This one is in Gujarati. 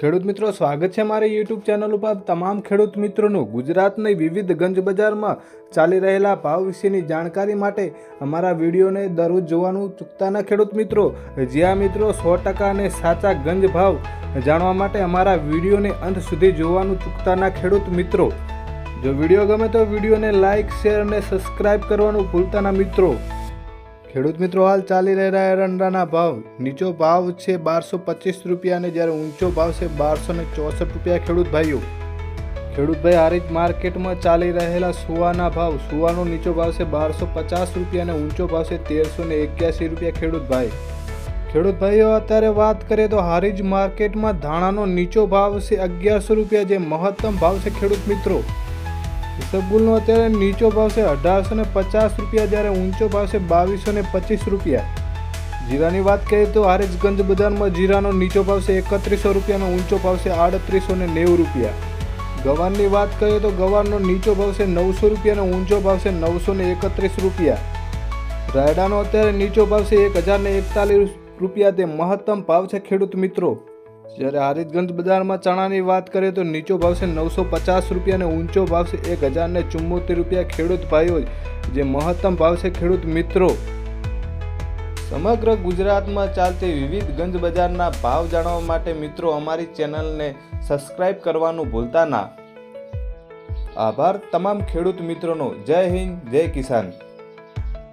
ખેડૂત મિત્રો, સ્વાગત છે મારી યુટ્યુબ ચેનલ ઉપર. તમામ ખેડૂત મિત્રોનું ગુજરાતની વિવિધ ગંજ બજારમાં ચાલી રહેલા ભાવ વિશેની જાણકારી માટે અમારા વિડીયોને દરરોજ જોવાનું ચૂકતા ના ખેડૂત મિત્રો. જ્યાં મિત્રો, સો ટકા અને સાચા ગંજ ભાવ જાણવા માટે અમારા વિડીયોને અંત સુધી જોવાનું ચૂકતા ના ખેડૂત મિત્રો. જો વીડિયો ગમે તો વિડીયોને લાઇક શેર અને સબસ્ક્રાઇબ કરવાનું ભૂલતા ના મિત્રો. ખેડૂત મિત્રો, હાલ ચાલી રહેલા એરંડાના ભાવ. નીચો ભાવ છે બારસો પચીસ રૂપિયા અને જ્યારે ઊંચો ભાવ છે બારસો ને ચોસઠ રૂપિયા ખેડૂત ભાઈઓ. ખેડૂત ભાઈ હારીજ માર્કેટમાં ચાલી રહેલા સુવાના ભાવ. સુવાનો નીચો ભાવ છે બારસો પચાસ રૂપિયા અને ઊંચો ભાવ છે તેરસો ને એક્યાસી રૂપિયા ખેડૂત ભાઈ. ખેડૂત ભાઈઓ, અત્યારે વાત કરીએ તો હારીજ માર્કેટમાં ધાણાનો નીચો ભાવ છે અગિયારસો રૂપિયા, જે મહત્તમ ભાવ છે ખેડૂત મિત્રો. ઇસબગુલનો અત્યારે નીચો ભાવ છે અઢારસો ને પચાસ રૂપિયા, જ્યારે ઊંચો ભાવ છે બાવીસો ને પચીસ રૂપિયા. જીરાની વાત કરીએ તો હારીજગંજ બજારમાં જીરાનો નીચો ભાવ છે એકત્રીસો રૂપિયાનો, ઊંચો ભાવ છે આડત્રીસો ને નેવું રૂપિયા. ગવારની વાત કરીએ તો ગવારનો નીચો ભાવ છે નવસો રૂપિયાનો, ઊંચો ભાવ છે નવસો ને એકત્રીસ રૂપિયા. રાયડાનો અત્યારે નીચો ભાવ છે એક હજાર ને એકતાલીસ રૂપિયા. તે મહત્તમ ભાવ છે ખેડૂત મિત્રો. જ્યારે હરિતગંજ બજારમાં ચણાની વાત કરીએ તો નીચો ભાવ છે નવસો પચાસ રૂપિયા અને ઊંચો ભાવ છે એક હજાર ને ચુમ્મોતેર રૂપિયા ખેડૂત ભાઈઓ જે મહત્તમ ભાવ છે ખેડૂત મિત્રો. સમગ્ર ગુજરાતમાં ચાલતી વિવિધ ગંજ બજારના ભાવ જાણવા માટે મિત્રો અમારી ચેનલને સબસ્ક્રાઇબ કરવાનું ભૂલતા ના. આભાર તમામ ખેડૂત મિત્રોનો. જય હિન્દ, જય કિસાન.